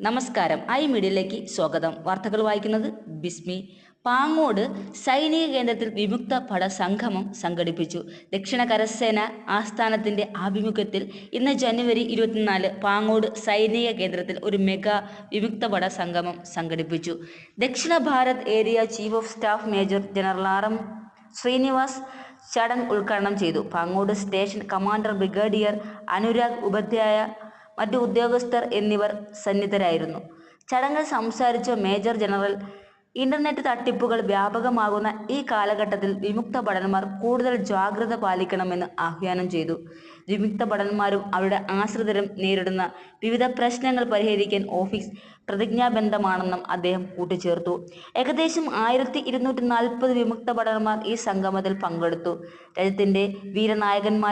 നമസ്കാരം. ഐ മീഡിയയിലേക്ക് സ്വാഗതം. വാർത്തകൾ വായിക്കുന്നത് ബിസ്മി. പാങ്ങോട് സൈനിക കേന്ദ്രത്തിൽ വിമുക്ത പട സംഗമം സംഘടിപ്പിച്ചു. ദക്ഷിണ കരസേന ആസ്ഥാനത്തിന്റെ ആഭിമുഖ്യത്തിൽ ഇന്ന് ജനുവരി ഇരുപത്തിനാല് പാങ്ങോട് സൈനിക കേന്ദ്രത്തിൽ ഒരു മെഗാ വിമുക്ത പട സംഗമം സംഘടിപ്പിച്ചു. Dakshin Bharat area chief of staff major general R M Srinivas ചടങ്ങ് ഉദ്ഘാടനം ചെയ്തു. Pangode station commander brigadier Anurag Upadhyay മറ്റു ഉദ്യോഗസ്ഥർ എന്നിവർ സന്നിധരായിരുന്നു. ചടങ്ങിൽ സംസാരിച്ച മേജർ ജനറൽ ഇന്റർനെറ്റ് തട്ടിപ്പുകൾ വ്യാപകമാകുന്ന ഈ കാലഘട്ടത്തിൽ വിമുക്ത ഭടന്മാർ കൂടുതൽ ജാഗ്രത പാലിക്കണമെന്ന് ആഹ്വാനം ചെയ്തു. വിമുക്ത ഭടന്മാരും അവരുടെ ആശ്രിതരും നേരിടുന്ന വിവിധ പ്രശ്നങ്ങൾ പരിഹരിക്കാൻ ഓഫീസ് പ്രതിജ്ഞാബന്ധമാണെന്നും അദ്ദേഹം കൂട്ടിച്ചേർത്തു. ഏകദേശം ആയിരത്തി ഇരുന്നൂറ്റി നാൽപ്പത് വിമുക്ത ഭടന്മാർ ഈ സംഗമത്തിൽ പങ്കെടുത്തു. രാജ്യത്തിന്റെ വീരനായകന്മാർ